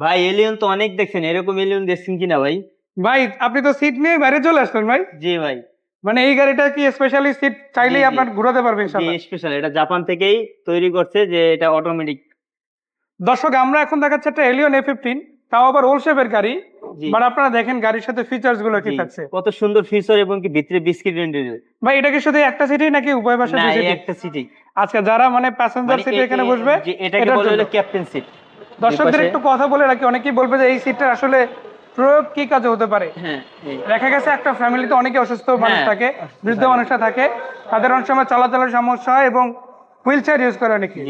ভাই এলিয়ন তো অনেক দেখছেন এরকম এলিয়ন দেখছেন কিনা ভাই? ভাই আপনি তো সিট নিয়ে বাইরে চলে আসলেন ভাই। জি ভাই। মানে এই গাড়িটা কি স্পেশালি সিট চাইলেই। আপনার ঘুরাতে পারবেন ইনশাআল্লাহ? স্পেশাল এটা জাপান থেকেই তৈরি করছে যে এটা অটোমেটিক দর্শক আমরা এখন দেখাচ্ছি একটা এলিয়ন এ ফিফটিন তাও আবার ওল শেপের গাড়ি। জি। বাট আপনারা দেখেন গাড়ির সাথে ফিচার্সগুলো কি থাকছে। কত সুন্দর ফিচার এবং কি ভিতরে বিস্কিট ইন্টেরিয়র ভাই এটা কি শুধু একটা সিটি নাকি উভয় পাশে দুই এই একটা সিটি আচ্ছা যারা মানে প্যাসেঞ্জার সিটে এখানে বসবে বলে হলো ক্যাপ্টেন সিট দর্শকদের একটু কথা বলে রাখি অনেকেই বলবে যে এই সিটটা আসলে প্রয়োগ কি কাজে হতে পারে? হ্যাঁ দেখা গেছে একটা ফ্যামিলিতে অনেকে অসুস্থ মানুষ হ্যাঁ, থাকে বৃদ্ধ। মানুষরা থাকে তাদের অনেক সময় চলাচলের সমস্যা হয় এবং হুইল চেয়ার ইউজ করে অনেকে।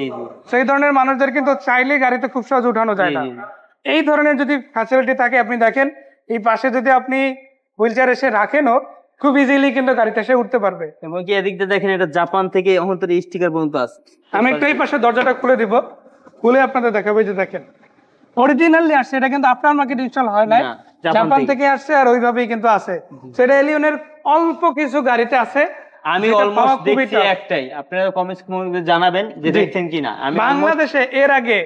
সেই ধরনের মানুষদের কিন্তু চাইলে গাড়িতে খুব সহজে উঠানো যায় না। এই ধরনের যদি ফ্যাসিলিটি থাকে আপনি দেখেন এই পাশে যদি আপনি হুইল চেয়ার এসে রাখেনও খুব ইজিলি কিন্তু গাড়িতে এসে উঠতে পারবে। এবং কি এদিক দিয়ে দেখেন এটা জাপান থেকে অন্তর স্টিকার পর্যন্ত আছে। আমি একটু এই পাশে দরজাটা খুলে দিব। খুলে আপনাদের দেখাবো যে দেখেন। অরিজিনালি আসছে এটা কিন্তু আপনার মার্কেট ইনস্টল হয় না না, জাপান থেকে। আসছে আর ওইভাবেই কিন্তু আছে। সেটা এলিয়নের অল্প কিছু গাড়িতে আছে। আমি অলমোস্ট দেখছি একটাই। আপনারা কমেন্টস জানাবেন যে দেখছেন কিনা। আমি বাংলাদেশে এর আগে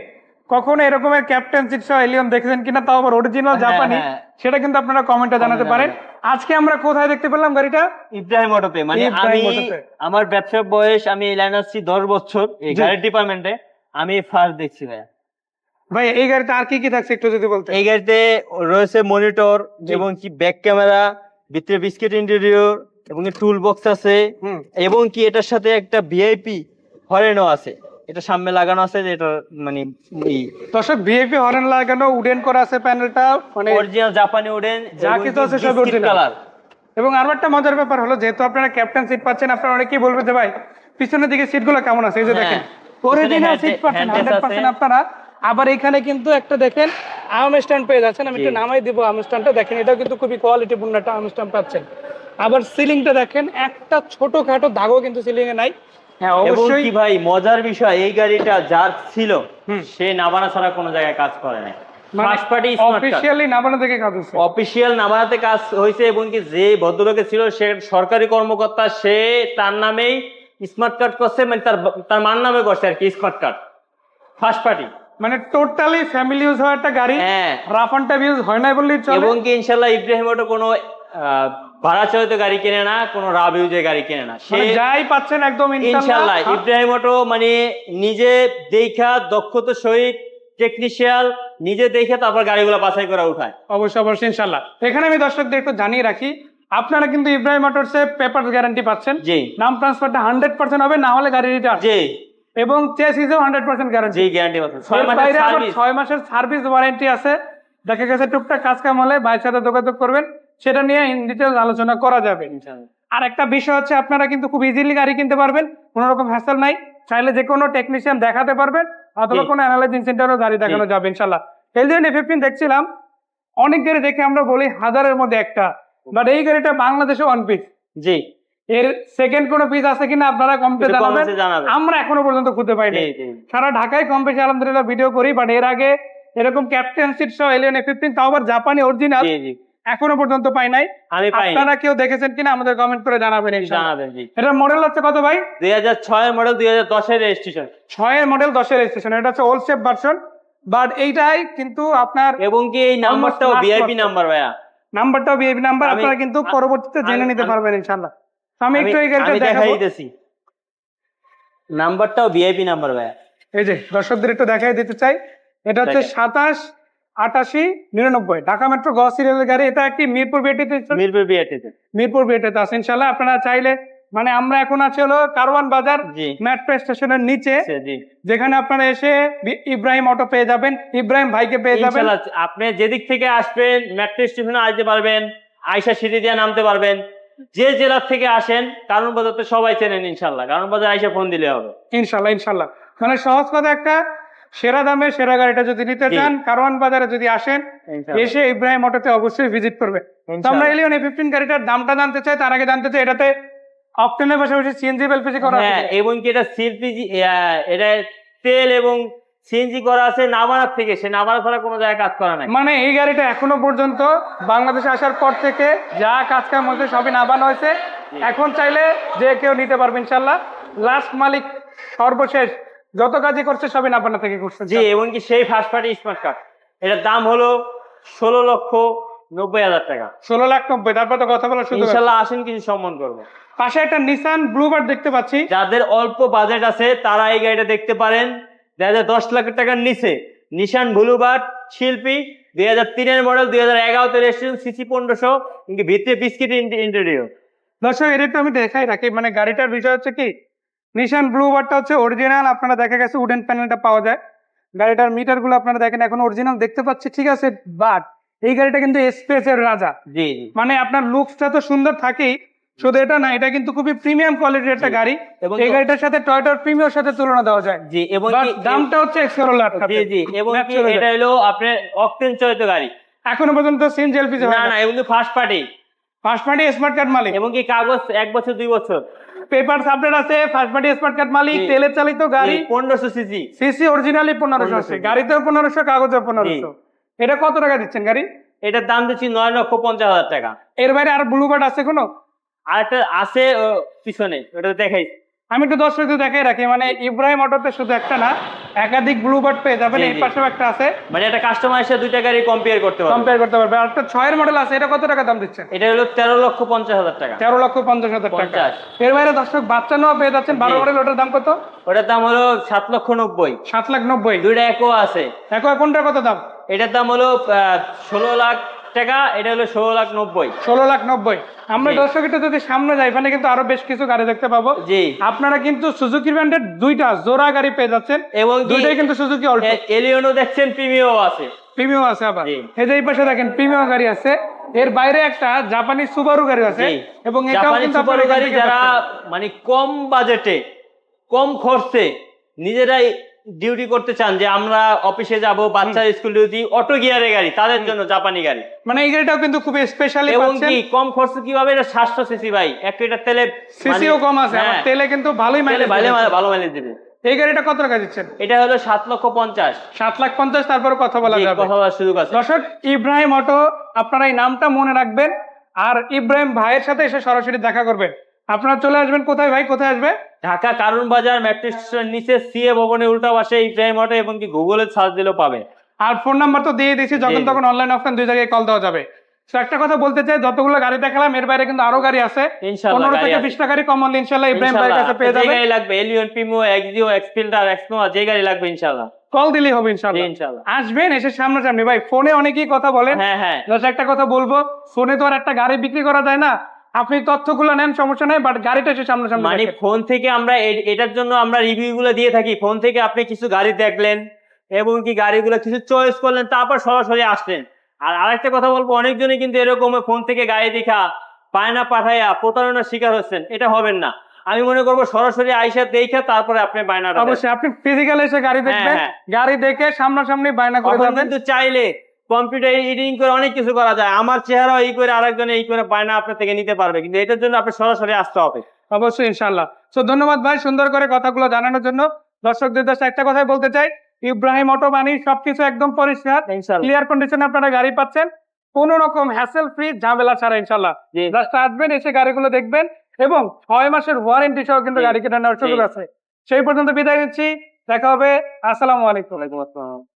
কখনো এরকমের ক্যাপ্টেন সিট সহ এলিয়ন দেখেছেন কিনা তাও আবার অরিজিনাল হ্যাঁ, জাপানি হ্যাঁ। সেটা কিন্তু আপনারা কমেন্টে জানাতে পারেন। আজকে আমরা কোথায় দেখতে পেলাম গাড়িটা? ইব্রাহিম অটোপে মানে আমি আমার ব্যবসার বয়স আমি এই লাইন আসছি দশ বছর এই। গাড়ির ডিপার্টমেন্টে আমি ফার্স্ট দেখছি ভাইয়া। ভাই এই গাড়িতে আর কি কি থাকছে একটু যদি বলতে এই গাড়িতে রয়েছে মনিটর এবং কি ব্যাক ক্যামেরা ভিতরে বিস্কিট ইন্টেরিয়র এবং টুল বক্স আছে। এবং কি এটার সাথে একটা ভিআইপি হরেনও আছে। এটা সামনে লাগানো আছে যে এটা মানে দর্শক ভিআইপি হরেন লাগানো উডেন করা আছে প্যানেলটা মানে অরিজিনাল জাপানি উডেন যা কিছু আছে সব original। কালার এবং আরও একটা মজার ব্যাপার হলো যেহেতু আপনারা ক্যাপ্টেন সিট পাচ্ছেন আপনারা অনেকেই বলবেন যে ভাই পিছনের দিকে সিটগুলো কেমন আছে? এই যে হ্যাঁ। দেখেন অরিজিনাল সিট পাচ্ছেন। আপনারা। আবার এখানে কিন্তু একটা দেখেন আর্ম স্ট্যান্ড পেয়ে যাচ্ছেন। আমি। একটু নামাই দিব আর্ম স্ট্যান্ডটা দেখেন এটাও কিন্তু খুবই কোয়ালিটি পূর্ণ একটা আর্ম স্ট্যান্ড পাচ্ছেন। আবার সিলিংটা দেখেন একটা ছোটখাটো দাগও কিন্তু সিলিং এ নাই। হ্যাঁ অবশ্যই কি ভাই মজার বিষয় এই গাড়িটা যার ছিল সে নাবানা ছাড়া কোনো জায়গায় কাজ করে নাই। মানে ফার্স্ট পার্টি থেকে কাজ কাজ হয়েছে এবং কি যে ভদ্রলোকে ছিল সে সরকারি কর্মকর্তা সে তার নামেই স্মার্ট কার্ড করছে মানে তার তার মার নামে করছে আর কি স্মার্ট কার্ড। ফার্স্ট পার্টি মানে টোটালি ফ্যামিলি ইউজ হওয়া একটা গাড়ি হ্যাঁ। রাফ অ্যান্ড টাইপ ইউজ হয় না বললেই চলে। এবং কি ইনশাল্লাহ ইব্রাহিম অটো কোনো ভাড়া চালিত গাড়ি কেনে না কোনো রাব ইউজের গাড়ি কেনে না। সে মানে যাই পাচ্ছেন একদম ইনশাআল্লাহ। ইব্রাহিম অটো মানে নিজে দেখা দক্ষতার সহিত টেকনিশিয়াল নিজে দেখে তারপর গাড়িগুলো বাছাই করে উঠায়। অবশ্যই অবশ্যই ইনশাল্লাহ। এখানে আমি দর্শকদের একটু জানিয়ে রাখি আপনারা কিন্তু ইব্রাহিম মোটরসে পেপার গ্যারান্টি পাচ্ছেন। জি। নাম ট্রান্সফারটা হান্ড্রেড পার্সেন্ট হবে না হলে গাড়ি রিটার্ন জি। এবং চেস হিসেবে হান্ড্রেড পার্সেন্ট গ্যারান্টি জি গ্যারান্টি পাচ্ছেন। ছয় মাসের সার্ভিস ওয়ারেন্টি আছে। দেখা গেছে টুকটাক কাজ কাম হলে ভাইয়ের সাথে যোগাযোগ করবেন। সেটা নিয়ে ইন ডিটেলস আলোচনা করা যাবে। আর একটা বিষয় হচ্ছে আপনারা কিন্তু খুব ইজিলি গাড়ি কিনতে পারবেন। কোনো রকম হ্যাসেল নাই। চাইলে যে কোনো টেকনিশিয়ান দেখাতে পারবেন অথবা কোনো অ্যানালাইজিং সেন্টারও গাড়ি দেখানো যাবে ইনশাল্লাহ এলজিএন ফিফটিন দেখছিলাম অনেক গাড়ি দেখে আমরা বলি হাজারের মধ্যে একটা। বাট এই গাড়িটা বাংলাদেশে ওয়ান পিস জি। এর সেকেন্ড কোনো পিস আছে কিনা আপনারা একটু জানাবেন। আমরা এখনও পর্যন্ত খুঁজে পাইনি। সারা ঢাকায় কম বেশি আলহামদুলিল্লাহ ভিডিও করি বাট এর আগে এরকম ক্যাপ্টেন সিট সহ এলিয়ন ফিফটিন তাও আবার জাপানি অরিজিনাল এখনও পর্যন্ত পাই নাই। আমি পাইনি। আপনারা কেউ দেখেছেন কিনা আমাদের কমেন্ট করে জানাবেন জানাবেন জি। এটা মডেল হচ্ছে কত ভাই? দুই হাজার ছয়ের মডেল দুই হাজার দশের রেজিস্ট্রেশন ছয়ের মডেল দশের রেজিস্ট্রেশন এটা হচ্ছে ওল্ড শেপ ভার্সন বাট এইটাই কিন্তু আপনার এবং কি এই নাম্বারটাও ভিআইপি। নাম্বার ভাইয়া? নাম্বারটাও বিএবি নাম্বার আপনারা কিন্তু পরবর্তীতে জেনে নিতে পারবেন ইনশাআল্লাহ। আমি একটু এই গাড়িটা দেখাই দিতেছি নাম্বারটাও ভিআইপি নাম্বার ভাই এই যে দর্শকদের একটু দেখাই দিতে চাই। এটা হচ্ছে। সাতাশ আটাশি নিরানব্বই। ঢাকা মেট্রো গ সিরিয়ালের গাড়ি। এটা একটি মিরপুর বিআইটিতে মিরপুর বিআইটিতে মিরপুর বিআইটিতে আছে ইনশাআল্লাহ। আপনারা চাইলে মানে আমরা এখন আছি হলো কারওয়ান বাজার মেট্রো স্টেশনের নিচে যেখানে আপনারা এসে ইব্রাহিম অটো পেয়ে যাবেন ইব্রাহিম ভাইকে পেয়ে যাবেন। আপনি যেদিক থেকে আসবেন মেট্রো স্টেশনে আসতে পারবেন আয়সা সিঁড়ি দিয়ে নামতে পারবেন। যে জেলার থেকে আসেন কারণ বাজার তো সবাই চেনেন ইনশাল্লাহ। কারণ বাজার আইসা ফোন দিলে হবে। ইনশাল্লাহ ইনশাল্লাহ। মানে সহজ কথা একটা সেরা দামে সেরা গাড়িটা যদি নিতে চান কারওয়ান বাজারে যদি আসেন এসে ইব্রাহিম অটোতে অবশ্যই ভিজিট করবে। তো আমরা। এলিয়ন এ ফিফটিন গাড়িটার দামটা জানতে চাই তার আগে জানতে চাই এটাতে অপটেনের পাশাপাশি সিএনজি এলপিজি করা আছে। হ্যাঁ এবং কি এটা সিএলপিজি এটা তেল এবং সিএনজি করা আছে নামানার থেকে। সে নামানা ছাড়া কোনো জায়গায় কাজ করা নাই। মানে এই গাড়িটা এখনও পর্যন্ত বাংলাদেশে আসার পর থেকে যা কাজ কাম হয়েছে সবই নামানো হয়েছে। এখন চাইলে যে কেউ নিতে পারবে ইনশাল্লাহ লাস্ট মালিক সর্বশেষ যত কাজই করছে সবই নাপানা থেকে করছে। জি এবং কি সেই ফার্স্ট পার্টি স্মার্ট কার্ড এটার দাম হলো ষোলো লক্ষ নব্বই হাজার টাকা। ষোলো লাখ নব্বই তারপর তো কথা বলা শুধু ইনশাল্লাহ আসেন কিছু সম্মান করব। পাশে একটা নিসান ব্লুবার্ড দেখতে পাচ্ছি। যাদের অল্প বাজেট আছে তারা এই গাড়িটা দেখতে পারেন। দেখা যায় দশ লাখ টাকার নিচে নিশান ব্লুবার্ড শিল্পী দুই হাজার তিনের মডেল দুই হাজার এগারোতে রেজিস্ট্রেশন সিসি পনেরোশো ভিতরে বিস্কিট ইন্টেরিয়র দর্শক এটা একটু আমি দেখাই রাখি মানে গাড়িটার বিষয় হচ্ছে কি? নিশান ব্লুবার্ডটা হচ্ছে অরিজিনাল আপনারা দেখা গেছে উডেন প্যানেলটা পাওয়া যায়। গাড়িটার মিটারগুলো আপনারা দেখেন এখন অরিজিনাল দেখতে পাচ্ছি ঠিক আছে? বাট এই গাড়িটা কিন্তু এক্সপ্রেস এর রাজা। জি মানে আপনার লুকসটা তো সুন্দর থাকেই শুধু এটা না এটা কিন্তু খুবই প্রিমিয়াম কোয়ালিটির একটা গাড়ি। এবং এই গাড়িটার সাথে টয়টার প্রিমিয়ার সাথে তুলনা দেওয়া যায়। জি এবং দামটা হচ্ছে এক্সরোলার জি জি এবং এটা হলো আপনার অক্টেন চলিত গাড়ি। এখনও পর্যন্ত সিন জেলপি না না। এগুলো first party first party smart card মালিক। এবং কি কাগজ এক বছর দুই বছর। পেপার আপডেট আছে ফার্স্ট পার্টি স্মার্ট কার্ড মালিক। তেলে চালিত গাড়ি। পনেরোশো সিসি সিসি অরিজিনালি পনেরোশো আছে 1500 গাড়িতেও পনেরোশো কাগজেও পনেরোশো। এটা কত টাকা দিচ্ছেন গাড়ি? এটার দাম দিচ্ছি নয় লক্ষ পঞ্চাশ হাজার টাকা। এর বাইরে আর ব্লুবার্ড আছে কোনো আর একটা আছে পিছনে ওটা দেখাই। আমি একটু দর্শকদের দেখাই রাখি মানে ইব্রাহিম অটোতে শুধু একটা না একাধিক ব্লুবার্ড পেয়ে যাবেন এই জি। পাশেও একটা আছে। মানে একটা কাস্টমার এসে দুইটা গাড়ি কম্পেয়ার করতে পারবে। কম্পেয়ার করতে পারবে। আর একটা ছয়ের মডেল আছে এটা কত টাকা দাম দিচ্ছেন? এটা হলো তেরো লক্ষ পঞ্চাশ হাজার টাকা। তেরো লক্ষ পঞ্চাশ হাজার টাকা। এর বাইরে দর্শক বাচ্চা নেওয়া পেয়ে যাচ্ছেন বারো মডেল ওটার দাম কত? ওটার দাম হলো সাত লক্ষ নব্বই। সাত লাখ নব্বই। দুইটা একো আছে। এখন কোনটার কত দাম? এটার দাম হলো ষোলো লাখ টাকা এটা হলো ষোলো লাখ নব্বই। ষোলো লাখ নব্বই। আমরা দর্শক এটা যদি সামনে যাই এখানে কিন্তু আরও বেশ কিছু গাড়ি দেখতে পাবো। জি। আপনারা কিন্তু সুজুকি ব্র্যান্ডের দুইটা জোড়া গাড়ি পেয়ে যাচ্ছেন। এবং দুইটাই কিন্তু সুজুকি অল্টো এলিয়নও দেখছেন প্রিমিয়াম আছে। প্রিমিয়াম আছে আবার। এই যে এই পাশে দেখেন প্রিমিয়াম গাড়ি আছে। এর বাইরে একটা জাপানি সুবারু গাড়ি আছে। এবং এটাও কিন্তু গাড়ি যারা মানে কম বাজেটে কম খরচে নিজেরাই ডিউটি করতে চান যে আমরা অফিসে যাব বাচ্চার স্কুল ডিউটি অটো গিয়ারের গাড়ি তাদের জন্য জাপানি গাড়ি। মানে এই গাড়িটাও কিন্তু খুব স্পেশালি এবং কি কম খরচে কীভাবে এটা সাতশো সিসি ভাই? এক লিটার তেলে সিসিও কম আছে আবার হ্যাঁ, তেলে কিন্তু ভালোই মাইলেজ ভালো দিচ্ছে। ভালো মাইলেজ দেবে। এই গাড়িটা কত টাকা দিচ্ছেন? এটা হলো সাত লক্ষ পঞ্চাশ। সাত লাখ পঞ্চাশ তারপরে কথা বলা যাবে। কথা বলার সুযোগ আছে। দর্শক ইব্রাহিম অটো আপনারা এই নামটা মনে রাখবেন। আর ইব্রাহিম ভাইয়ের সাথে এসে সরাসরি দেখা করবেন। আপনারা চলে আসবেন কোথায় ভাই? কোথায় আসবে? ঢাকা কারণ বাজার মেট্রো স্টেশনের নিচে সিএ ভবনের উল্টা পাশে ইব্রাহিম অটো এবং কি গুগলে সার্চ দিলেও পাবে। আর ফোন নাম্বার তো দিয়ে দিয়েছি যখন তখন অনলাইন অফলাইন দুই জায়গায় কল দেওয়া যাবে। একটা কথা বলতে চাই যতগুলো গাড়ি দেখালাম এর বাইরে কিন্তু আরও গাড়ি আছে। পনেরো থেকে আছে। বিশটা গাড়ি কমন ইনশাল্লাহ ইব্রাহিম ভাইয়ের কাছে পেয়ে যে যাবেন গাড়ি লাগবে এলিয়ন পিমো এক্সিও এক্সপিল্ডার এক্সনোয়া যে গাড়ি লাগবে ইনশাল্লাহ। কল দিলেই হবে জি, ইনশাল্লাহ। আসবেন এসে সামনাসামনি ভাই ফোনে অনেকেই কথা বলেন। হ্যাঁ হ্যাঁ। একটা কথা বলব। ফোনে তো আর একটা গাড়ি বিক্রি করা যায় না। আপনি তথ্যগুলো নেন সমস্যা নেই বাট গাড়িটা এসে সামনাসামনি মানে ফোন থেকে আমরা এটার জন্য আমরা রিভিউ গুলো দিয়ে থাকি। ফোন থেকে আপনি কিছু গাড়ি দেখলেন এবং কি গাড়িগুলো কিছু চয়েস করলেন তারপর সরাসরি আসলেন। আর আরেকটা কথা বলব অনেকজনই কিন্তু এরকম ফোন থেকে গাড়ি দেখা পায়না পাঠাইয়া প্রতারণার শিকার হচ্ছেন। এটা হবেন না। আমি মনে করব সরাসরি আইসা দেখা তারপরে আপনি বায়নাটা দেন। অবশ্যই আপনি ফিজিক্যাল এসে গাড়ি দেখবেন হ্যাঁ। গাড়ি দেখে সামনাসামনি বায়না করে কিন্তু চাইলে কম্পিউটার এডিটিং করে অনেক কিছু করা যায়। আমার চেহারা এই করে আরেকজন এই করে বায়না আপনার থেকে নিতে পারবে। কিন্তু এটার জন্য আপনি সরাসরি আসতে হবে। অবশ্যই ইনশাল্লাহ তো ধন্যবাদ ভাই সুন্দর করে কথাগুলো জানানোর জন্য। দর্শকদের কাছে একটা কথাই বলতে চাই। ইব্রাহিম অটো বাণী সবকিছু একদম পরিষ্কার। ক্লিয়ার কন্ডিশনে আপনারা গাড়ি পাচ্ছেন। কোন রকম হ্যাসেল ফ্রি ঝামেলা ছাড়া ইনশাল্লাহ জাস্ট আসবেন এসে গাড়িগুলো দেখবেন এবং ছয় মাসের ওয়ারেন্টি সহ কিন্তু গাড়ি কেটে নেওয়ার সুযোগ আছে। সেই পর্যন্ত বিদায় নিচ্ছি। দেখা হবে। আসসালামু আলাইকুম। আসসালাম।